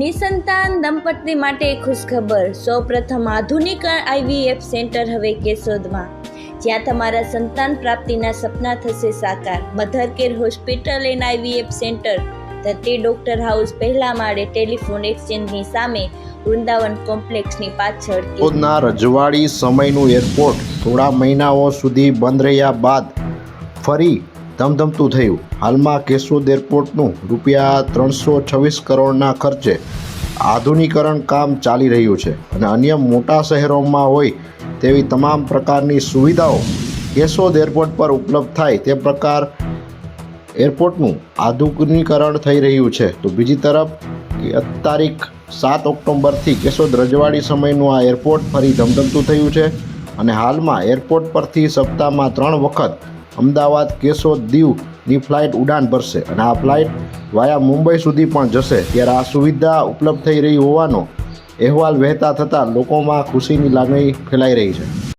નિસંતાન દંપતી માટે ખુશખબર. સૌપ્રથમ આધુનિક આઈવીએફ સેન્ટર હવે કેશોદમાં. જ્યાં તમારા સંતાન પ્રાપ્તિના સપના થશે સાકાર. Mother care hospital and IVF centre. Dharti doctor house પહેલા માળે ટેલિફોન એક્સચેન્જની સામે વૃંદાવન કોમ્પ્લેક્સની પાછળ દાહોદના રજવાડી સમયનું એરપોર્ટ થોડા મહિનાઓ સુધી બંધ રહ્યા બાદ ફરી ધમધમતું થયું. હાલમાં કેશોદ એરપોર્ટનું રૂપિયા ત્રણસો છવ્વીસ કરોડના ખર્ચે આધુનિકરણ કામ ચાલી રહ્યું છે અને અન્ય મોટા શહેરોમાં હોય તેવી તમામ પ્રકારની સુવિધાઓ કેશોદ એરપોર્ટ પર ઉપલબ્ધ થાય તે પ્રકાર એરપોર્ટનું આધુનિકરણ થઈ રહ્યું છે. તો બીજી તરફ તારીખ સાત ઓક્ટોબરથી કેશોદ રજવાડી સમયનું આ એરપોર્ટ ફરી ધમધમતું થયું છે અને હાલમાં એરપોર્ટ પરથી સપ્તાહમાં ત્રણ વખત અમદાવાદ કેશોદ દીવની ફ્લાઇટ ઉડાન ભરશે અને આ ફ્લાઇટ વાયા મુંબઈ સુધી પણ જશે. ત્યારે આ સુવિધા ઉપલબ્ધ થઈ રહી હોવાનો અહેવાલ વહેતા થતાં લોકોમાં ખુશીની લાગણી ફેલાઈ રહી છે.